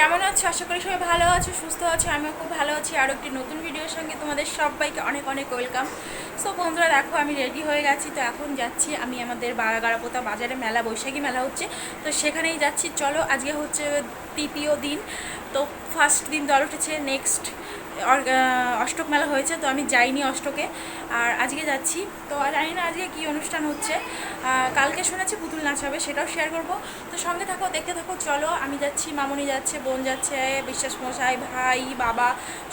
ভালো আছো, সুস্থ আছো, আমিও খুব ভালো আছি। আরও একটি নতুন ভিডিওর সঙ্গে তোমাদের সবাইকে অনেক অনেক ওয়েলকাম। সো বন্ধুরা, দেখো, আমি রেডি হয়ে গেছি। তো এখন যাচ্ছি আমি আমাদের বাগারাপোতা বাজারে মেলা, বৈশাখী মেলা হচ্ছে। তো সেখানেই যাচ্ছি। চলো, আজকে হচ্ছে তৃতীয় দিন। তো ফার্স্ট দিন দল উঠেছে নেক্সট অষ্টক মেলা হয়েছে, তো আমি যাইনি অষ্টকে। আর আজকে যাচ্ছি, তো জানি না আজকে কী অনুষ্ঠান হচ্ছে। কালকে শুনেছি পুতুল নাচ হবে, সেটাও শেয়ার করব। তো সঙ্গে থাকো, দেখতে থাকো, চলো, আমি যাচ্ছি, মামনি যাচ্ছে, বোন যাচ্ছে, বিশ্বাস মশাই, ভাই, বাবা,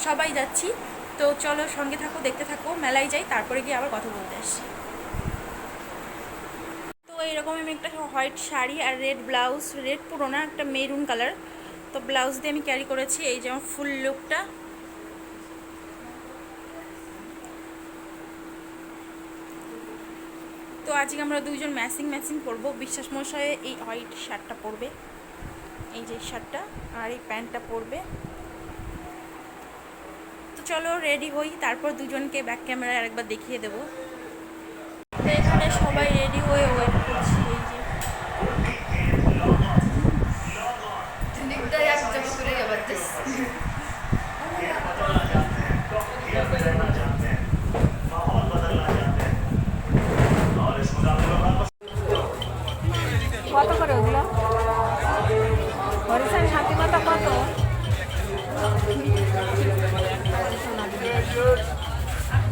সবাই যাচ্ছি। তো চলো, সঙ্গে থাকো, দেখতে থাকো, মেলায় যাই, তারপরে গিয়ে আবার কথা বলতে আসছি। তো এরকম আমি একটা হোয়াইট শাড়ি আর রেড ব্লাউজ, রেড পুরো না একটা মেরুন কালার। তো ব্লাউজ দিয়ে আমি ক্যারি করেছি, এই যে আমার ফুল লুকটা তো আজকে আমরা দুইজন ম্যাচিং ম্যাচিং পরবো। বিশ্বাস মশাই এই হোয়াইট শার্টটা পরবে। এই যে শার্টটা আর এই প্যান্টটা পরবে। তো চলো রেডি হই, তারপর দুজনকে ব্যাক ক্যামেরায় আরেকবার দেখিয়ে দেবো। এখানে সবাই রেডি হয়ে ওয়েট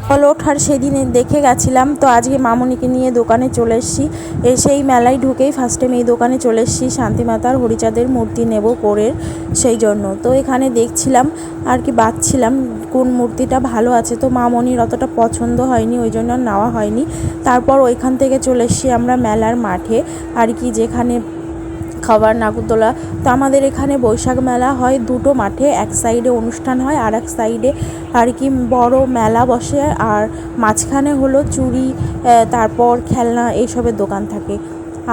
ফল ওঠার সেদিনে দেখে গেছিলাম। তো আজকে মামনিকে নিয়ে দোকানে চলে এসেছি। সেই মেলায় ঢুকেই ফার্স্ট টাইম এই দোকানে চলে এসেছি। শান্তিমাতার, হরিচাঁদের মূর্তি নেব কোরের সেই জন্য। তো এখানে দেখছিলাম আর কি বাঁচছিলাম কোন মূর্তিটা ভালো আছে। তো মামনির অতটা পছন্দ হয়নি, ওই জন্য আর নেওয়া হয়নি। তারপর ওইখান থেকে চলে এসেছি আমরা মেলার মাঠে। আর কি যেখানে খাবার নাগরদোলা। তো আমাদের এখানে বৈশাখ মেলা হয় দুটো মাঠে এক সাইডে অনুষ্ঠান হয় আর এক সাইডে আর কি বড় মেলা বসে। আর মাঝখানে হলো আহ, তারপর খেলনা এইসবের দোকান থাকে।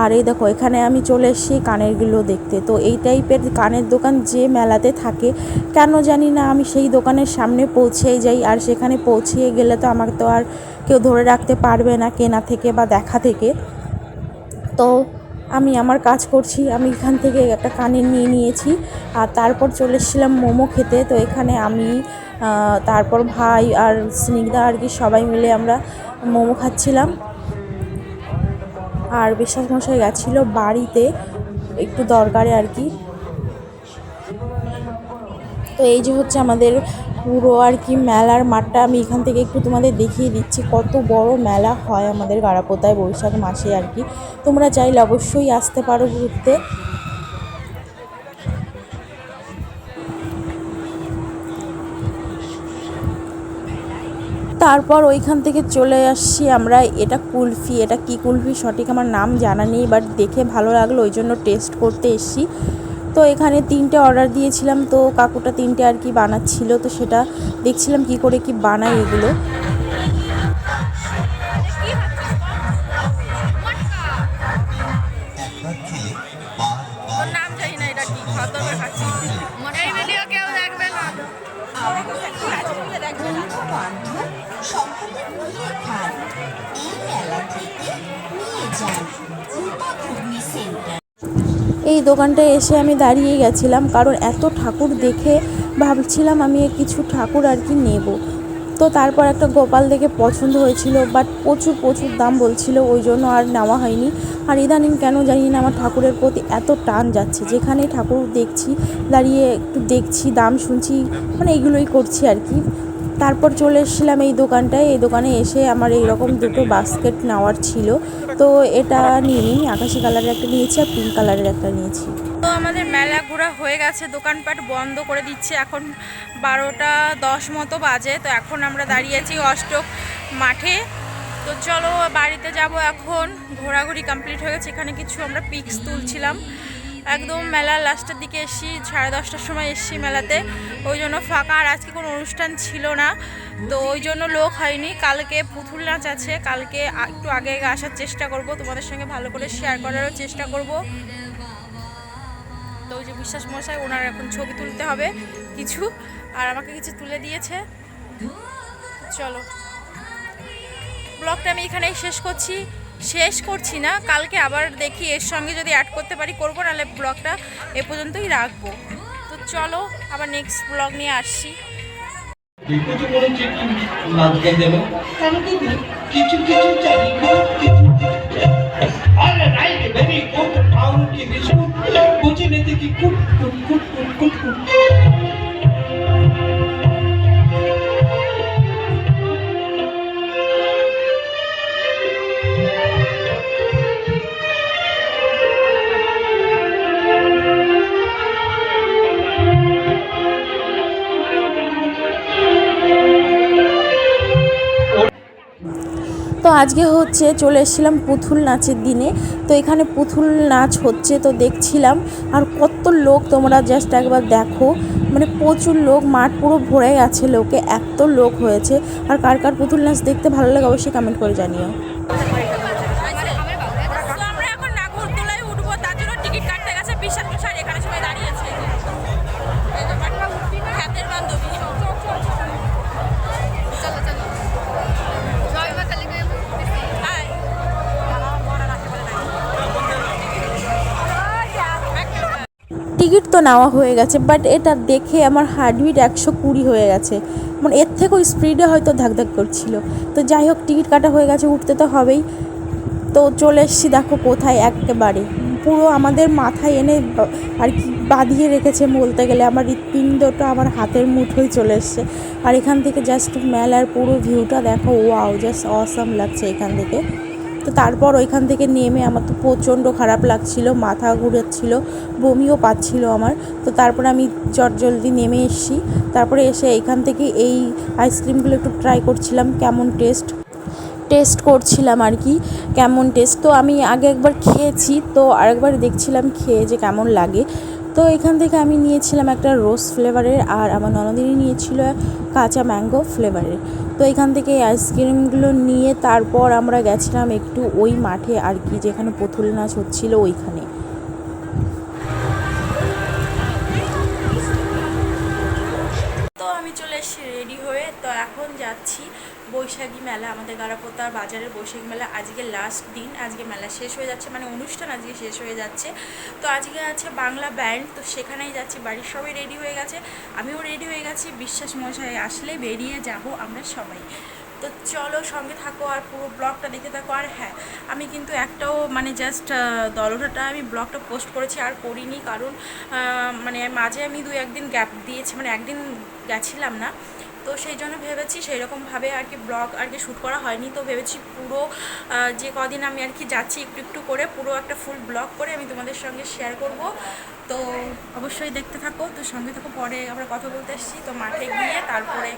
আর এই দেখো এখানে আমি চলে এসেছি কানেরগুলো দেখতে। তো এই টাইপের কানের দোকান যে মেলাতে থাকে কেন জানি না আমি সেই দোকানের সামনে পৌঁছেই যাই। আর সেখানে পৌঁছিয়ে গেলে তো আমাকে তো আর কেউ ধরে রাখতে পারবে না কেনা থেকে বা দেখা থেকে। তো আমি আমার কাজ করছি, আমি এখান থেকে একটা কানের নিয়ে নিয়েছি। আর তারপর চলে এসেছিলাম মোমো খেতে, তো এখানে আমি তারপর ভাই আর স্নিগ্ধা আর কি সবাই মিলে আমরা মোমো খাচ্ছিলাম। আর বিশ্বাস মশাই গেছিল বাড়িতে, একটু দরকারে আর কি। তো এই যে হচ্ছে আমাদের পুরো আর কি মেলার মাঠটা আমি এখান থেকে একটু তোমাদের দেখিয়ে দিচ্ছি। কত বড় মেলা হয় আমাদের গাড়াপোতায় বৈশাখ মাসে আর কি। তোমরা চাইলে অবশ্যই আসতে পারো ঘুরতে। তারপর ওইখান থেকে চলে আসছি আমরা, এটা কুলফি। এটা কি কুলফি সঠিক আমার নাম জানা নেই বাট দেখে ভালো লাগল, ওই জন্য টেস্ট করতে এসছি। তো এখানে তিনটে অর্ডার দিয়েছিলাম, তো কাকুটা তিনটে আর কি বানাচ্ছিল, তো সেটা দেখছিলাম কি করে কি বানায় এগুলো। খান এই মেলা থেকে নিয়ে যান এই দোকানটায় এসে আমি দাঁড়িয়ে গেছিলাম, কারণ এত ঠাকুর দেখে ভাবছিলাম আমি কিছু ঠাকুর আর কি নেব। তো তারপর একটা গোপাল দেখে পছন্দ হয়েছিল বাট প্রচুর প্রচুর দাম বলছিল, ওই জন্য আর নেওয়া হয়নি। আর ইদানিং কেন জানি না, আমার ঠাকুরের প্রতি এত টান যাচ্ছে। যেখানে ঠাকুর দেখছি, দাঁড়িয়ে একটু দেখছি, দাম শুনছি মানে এইগুলোই করছি আর কি। তারপর চলে এসেছিলাম এই দোকানটায়। এই দোকানে এসে আমার এইরকম দুটো বাস্কেট নেওয়ার ছিল। তো এটা নিয়ে আকাশি কালারের একটা নিয়েছি আর পিঙ্ক কালারের একটা নিয়েছি। তো আমাদের মেলা ঘোরা হয়ে গেছে। দোকানপাট বন্ধ করে দিচ্ছে। এখন বারোটা দশ মতো বাজে। তো এখন আমরা দাঁড়িয়ে আছি অষ্টক মাঠে। তো চলো বাড়িতে যাব এখন। ঘোরাঘুরি কমপ্লিট হয়ে গেছে। এখানে কিছু আমরা পিক্স তুলছিলাম। একদম মেলার লাস্টের দিকে এসছি সাড়ে দশটার সময় এসছি মেলাতে। ওই জন্য ফাঁকা, আর আজকে কোনো অনুষ্ঠান ছিল না। তো ওই জন্য লোক হয়নি। কালকে পুতুল নাচ আছে। কালকে একটু আগে আগে আসার চেষ্টা করব। তোমাদের সঙ্গে ভালো করে শেয়ার করারও চেষ্টা করব। তো ওই যে বিশ্বাস মশাই ওনার এখন ছবি তুলতে হবে কিছু, আর আমাকে কিছু তুলে দিয়েছে। চলো। ব্লগটা আমি এখানেই শেষ করছি। শেষ করছি না। কালকে আবার দেখি এর সঙ্গে যদি অ্যাড করতে পারি করব, নাহলে ব্লগটা এ পর্যন্তই রাখব। তো চলো, আবার নেক্সট ব্লগ নিয়ে আসছি। কি কুট কুট কুট কুট কুট আজকে হচ্ছে চলে এসেছিলাম পুতুল নাচের দিনে। তো এখানে পুতুল নাচ হচ্ছে তো দেখছিলাম। আর কত লোক তোমরা জাস্ট একবার দেখো। মানে প্রচুর লোক, মাঠ পুরো ভরে গেছে লোকে, এত লোক হয়েছে। আর কার কার পুতুল নাচ দেখতে ভালো লাগে অবশ্যই কমেন্ট করে জানিও। তো নেওয়া হয়ে গেছে বাট এটা দেখে আমার হার্টবিট একশো কুড়ি হয়ে গেছে। মানে এর থেকেও স্পিডে হয়তো ধাক করছিল। তো যাই হোক টিকিট কাটা হয়ে গেছে, উঠতে তো হবেই। তো চলে এসছি, দেখো কোথায় একেবারে। পুরো আমাদের মাথায় এনে আর কি বাঁধিয়ে রেখেছে বলতে গেলে। আমার হৃৎপিণ্ডটা আমার হাতের মুঠোয় চলে এসছে। আর এখান থেকে জাস্ট মেলার পুরো ভিউটা দেখো ওয়াও জাস্ট অসাম লাগছে এখান থেকে। তো তারপর ওইখান থেকে নেমে আমার তো প্রচণ্ড খারাপ লাগছিল, মাথা ঘুরাচ্ছিল, বমিও পাচ্ছিল আমার। তো তারপর আমি জলদি নেমে এসেছি। তারপরে এসে এখান থেকে এই আইসক্রিমগুলো একটু ট্রাই করছিলাম, কেমন টেস্ট টেস্ট করছিলাম আর কি, কেমন টেস্ট তো আমি আগে একবার খেয়েছি, তো আরেকবার দেখছিলাম খেয়ে যে কেমন লাগে। তো এখান থেকে আমি নিয়েছিলাম একটা রোজ ফ্লেভারের আর আমার ননদিনী নিয়েছিল কাঁচা ম্যাঙ্গো ফ্লেভারের। তো এখান থেকে এই আইসক্রিমগুলো নিয়ে তারপর আমরা গেছিলাম একটু ওই মাঠে আর কি, যেখানে পুতুল নাচ হচ্ছিল ওইখানে। রেডি হয়ে তো এখন যাচ্ছি বৈশাখী মেলা, আমাদের গারাপোতা বাজারের বৈশাখী মেলা। আজকে লাস্ট দিন, আজকে মেলা শেষ হয়ে যাচ্ছে মানে অনুষ্ঠান আজকে শেষ হয়ে যাচ্ছে। তো আজকে আছে বাংলা ব্যান্ড তো সেখানেই যাচ্ছি, বাড়ির সবাই রেডি হয়ে গেছে, আমিও রেডি হয়ে গেছি। বিশ্বাস মশাই আসলে বেরিয়ে যাব আমরা সবাই। তো চলো সঙ্গে থাকো আর পুরো ব্লগটা দেখে থাকো। আর হ্যাঁ আমি কিন্তু একটাও মানে জাস্ট দলটাটা আমি ব্লগটা পোস্ট করেছি আর করিনি কারণ মানে মাঝে আমি দু একদিন গ্যাপ দিয়েছি মানে একদিন গেছিলাম না। তো সেই জন্য ভেবেছি সেই রকমভাবে আর কি ব্লগ আর কি শ্যুট করা হয়নি। তো ভেবেছি পুরো যে কদিন আমি আর কি যাচ্ছি একটু একটু করে পুরো একটা ফুল ব্লগ করে আমি তোমাদের সঙ্গে শেয়ার করব। তো অবশ্যই দেখতে থাকো। তো সঙ্গে থাকো, পরে আমরা কথা বলতে এসেছি। তো মাঠে গিয়ে তারপরে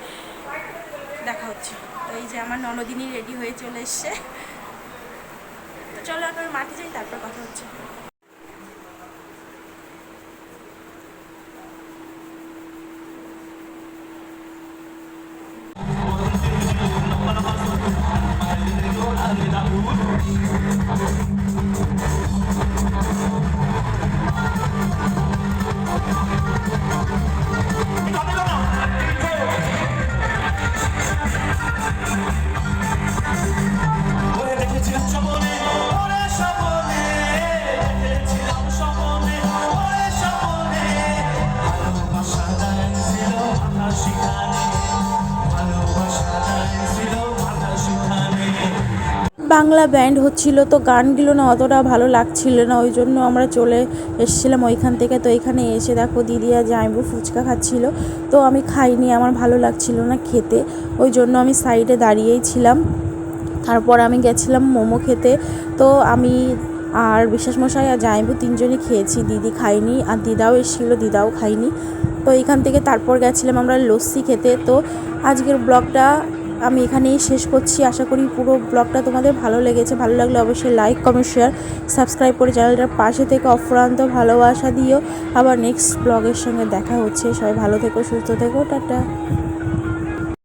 দেখা হচ্ছে তো এই যে আমার ননদিনী রেডি হয়ে চলে এসছে। তো চলো এখন মাঠে যাই, তারপর কথা হচ্ছে। বাংলা ব্যান্ড হচ্ছিল, তো গানগুলো না অতটা ভালো লাগছিল না, ওই জন্য আমরা চলে এসেছিলাম ওইখান থেকে। তো এখানে এসে দেখো দিদি আর জাইবু ফুচকা খাচ্ছিল, তো আমি খাইনি, আমার ভালো লাগছিল না খেতে, ওই জন্য আমি সাইডে দাঁড়িয়েই ছিলাম। তারপর আমি গেছিলাম মোমো খেতে, তো আমি আর বিশ্বাস মশাই আর জাইবু তিনজনই খেয়েছি, দিদি খাইনি আর দিদাও এসেছিল, দিদাও খাইনি। তো এখান থেকে তারপর গেছিলাম আমরা লস্যি খেতে, তো আজকের ব্লগটা আমি এখানেই শেষ করছি। আশা করি পুরো ব্লগটা তোমাদের ভালো লেগেছে। ভালো লাগলে অবশ্যই লাইক কমেন্ট শেয়ার সাবস্ক্রাইব করে চ্যানেলটার পাশে থেকে অফুরান্ত ভালোবাসা দিও। আবার নেক্সট ব্লগের সঙ্গে দেখা হচ্ছে। সবাই ভালো থেকো, সুস্থ থেকো, টাটা।